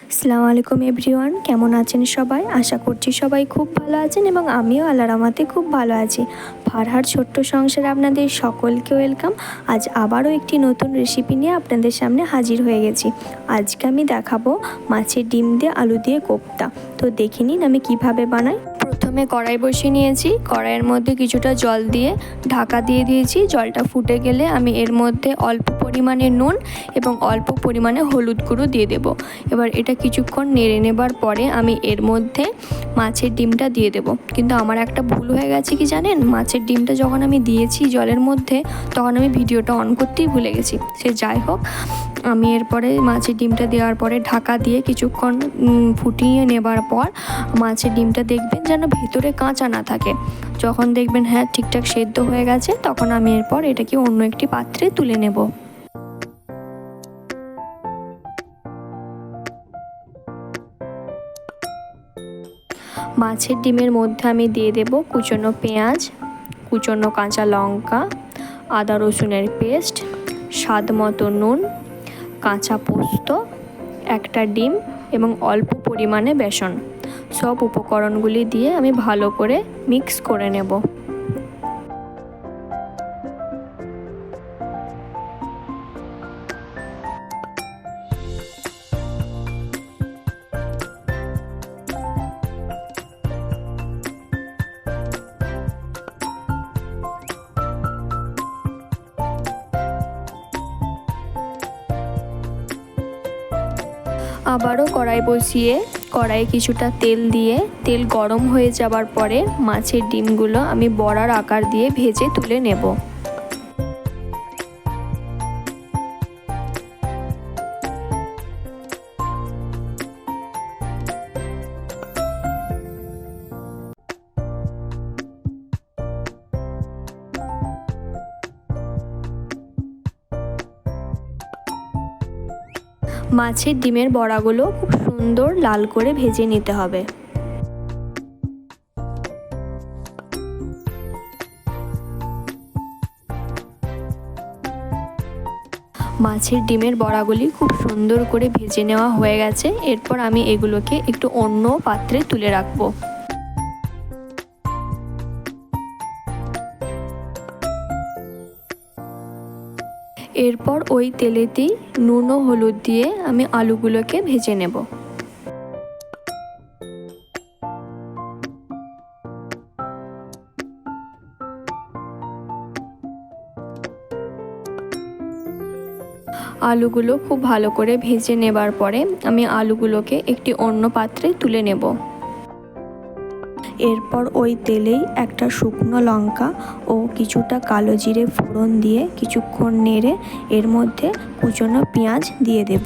আসসালামু আলাইকুম এভরিওয়ান, কেমন আছেন সবাই? আশা করছি সবাই খুব ভালো আছেন এবং আমিও আল্লাহ রহমাতে খুব ভালো আছি। ফারহার ছোট্ট সংসারে আপনাদের সকলকে ওয়েলকাম। আজ আবারও একটি নতুন রেসিপি নিয়ে আপনাদের সামনে হাজির হয়ে গেছি। আজকে আমি দেখাবো মাছের ডিম দিয়ে আলু দিয়ে কোপ্তা। তো দেখে নিন আমি কীভাবে বানাই। প্রথমে কড়াই বসিয়ে নিয়েছি। কড়াইয়ের মধ্যে কিছুটা জল দিয়ে ঢাকা দিয়ে দিয়েছি। জলটা ফুটে গেলে আমি এর মধ্যে অল্প পরিমাণে নুন এবং অল্প পরিমাণে হলুদ গুঁড়ো দিয়ে দেব। এবার এটা কিছুক্ষণ নেড়ে নেবার পরে আমি এর মধ্যে মাছের ডিমটা দিয়ে দেব। কিন্তু আমার একটা ভুল হয়ে গেছে কি জানেন? মাছের ডিমটা যখন আমি দিয়েছি জলের মধ্যে, তখন আমি ভিডিওটা অন করতেই ভুলে গেছি। সে যাই হোক আমি এরপরে মাছের ডিমটা দেওয়ার পরে ঢাকা দিয়ে কিছুক্ষণ ফুটিয়ে নেবার পর মাছের ডিমটা দেখবেন যেন ভেতরে কাঁচা না থাকে। যখন দেখবেন হ্যাঁ ঠিকঠাক সেদ্ধ হয়ে গেছে, তখন আমি এরপর এটাকে অন্য একটি পাত্রে তুলে নেব। মাছের ডিমের মধ্যে আমি দিয়ে দেব কুচনো পেঁয়াজ, কুচনো কাঁচা লঙ্কা, আদা রসুনের পেস্ট, স্বাদ মতো নুন কাঁচা পোস্ত, একটা ডিম এবং অল্প পরিমাণে বেসন। সব উপকরণগুলি দিয়ে আমি ভালো করে মিক্স করে নেব। আবারও কড়াই বসিয়ে কড়াইয়ে কিছুটা তেল দিয়ে, তেল গরম হয়ে যাবার পরে মাছের ডিমগুলো আমি বড়ার আকার দিয়ে ভেজে তুলে নেব। মাছের ডিমের বড়াগুলো খুব সুন্দর লাল করে ভেজে নিতে হবে। মাছের ডিমের বড়াগুলি খুব সুন্দর করে ভেজে নেওয়া হয়ে গেছে। এরপর আমি এগুলোকে একটু অন্য পাত্রে তুলে রাখব। এরপর ওই তেলেতেই নুন ও হলুদ দিয়ে আমি আলুগুলোকে ভেজে নেব। আলুগুলো খুব ভালো করে ভেজে নেবার পরে আমি আলুগুলোকে একটি অন্য পাত্রে তুলে নেব। এরপর ওই তেলেই একটা শুকনো লঙ্কা ও কিছুটা কালো জিরে ফোড়ন দিয়ে কিছুক্ষণ নেড়ে এর মধ্যে কুচনো পেঁয়াজ দিয়ে দেব।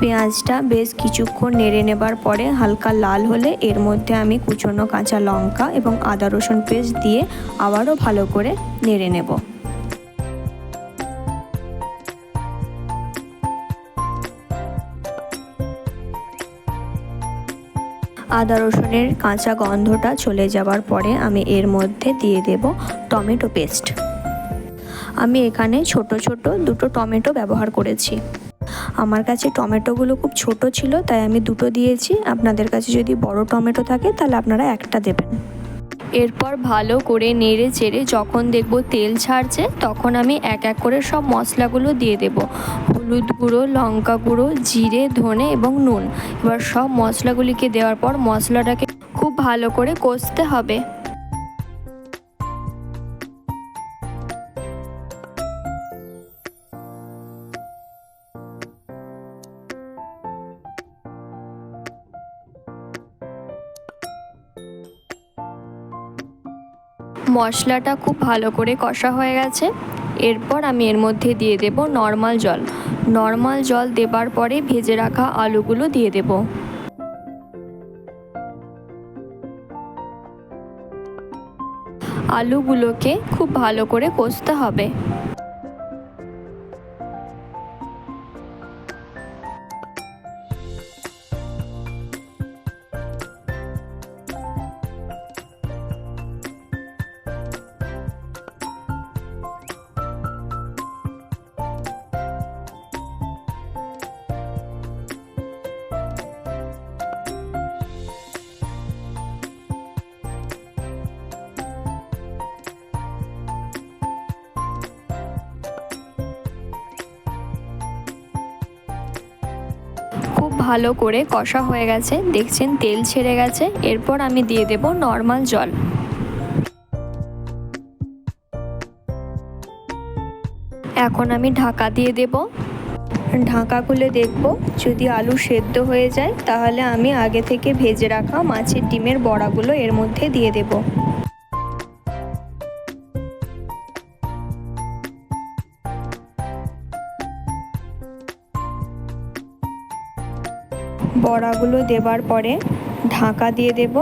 পেঁয়াজটা বেশ কিছুক্ষণ নেড়ে নেবার পরে হালকা লাল হলে এর মধ্যে আমি কুচনো কাঁচা লঙ্কা এবং আদা রসুন পেস্ট দিয়ে আবারও ভালো করে নেড়ে নেব। আদা রসুনের কাঁচা গন্ধটা চলে যাওয়ার পরে আমি এর মধ্যে দিয়ে দেব টমেটো পেস্ট। আমি এখানে ছোট ছোট দুটো টমেটো ব্যবহার করেছি। আমার কাছে টমেটোগুলো খুব ছোট ছিল, তাই আমি দুটো দিয়েছি। আপনাদের কাছে যদি বড় টমেটো থাকে, তাহলে আপনারা একটা দেবেন। এরপর ভালো করে নেড়ে চেড়ে যখন দেখব তেল ছাড়ছে, তখন আমি এক এক করে সব মশলাগুলো দিয়ে দেব। হলুদ গুঁড়ো, লঙ্কা গুঁড়ো, জিরে, ধনে এবং নুন। এবার সব মশলাগুলিকে দেওয়ার পর মশলাটাকে খুব ভালো করে কষতে হবে। মশলাটা খুব ভালো করে কষা হয়ে গেছে। এরপর আমি এর মধ্যে দিয়ে দেব নর্মাল জল। নর্মাল জল দেবার পরে ভেজে রাখা আলুগুলো দিয়ে দেব। আলুগুলোকে খুব ভালো করে কষতে হবে। ভালো করে কষা হয়ে গেছে। দেখছেন তেল ছেড়ে গেছে। এরপর আমি দিয়ে দেব নর্মাল জল। এখন আমি ঢাকা দিয়ে দেব। ঢাকা খুলে দেখব। যদি আলু সেদ্ধ হয়ে যায়, তাহলে আমি আগে থেকে ভেজে রাখা মাছের ডিমের বড়াগুলো এর মধ্যে দিয়ে দেব। বড়াগুলো দেবার পরে ঢাকা দিয়ে দেব।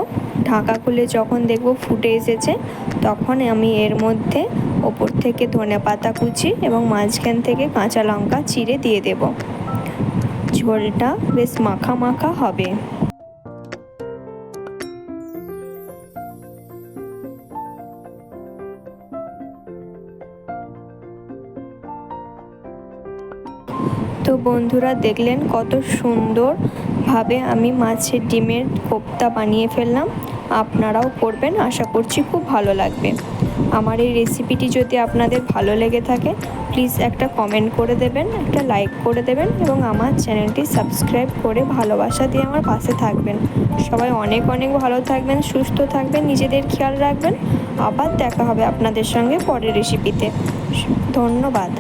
ঢাকা খুলে যখন দেখব ফুটে এসেছে, তখন আমি এর মধ্যে ওপর থেকে ধনে পাতা কুচি এবং মাঝখান থেকে কাঁচা লঙ্কা চিড়ে দিয়ে দেব। ঝোলটা বেশ মাখা মাখা হবে। তো বন্ধুরা দেখলেন কত সুন্দরভাবে আমি মাছের ডিমের কোপ্তা বানিয়ে ফেললাম। আপনারাও করবেন, আশা করছি খুব ভালো লাগবে। আমার এই রেসিপিটি যদি আপনাদের ভালো লেগে থাকে প্লিজ একটা কমেন্ট করে দেবেন, একটা লাইক করে দেবেন এবং আমার চ্যানেলটি সাবস্ক্রাইব করে ভালোবাসা দিয়ে আমার পাশে থাকবেন। সবাই অনেক অনেক ভালো থাকবেন, সুস্থ থাকবেন, নিজেদের খেয়াল রাখবেন। আবার দেখা হবে আপনাদের সঙ্গে পরের রেসিপিতে ধন্যবাদ।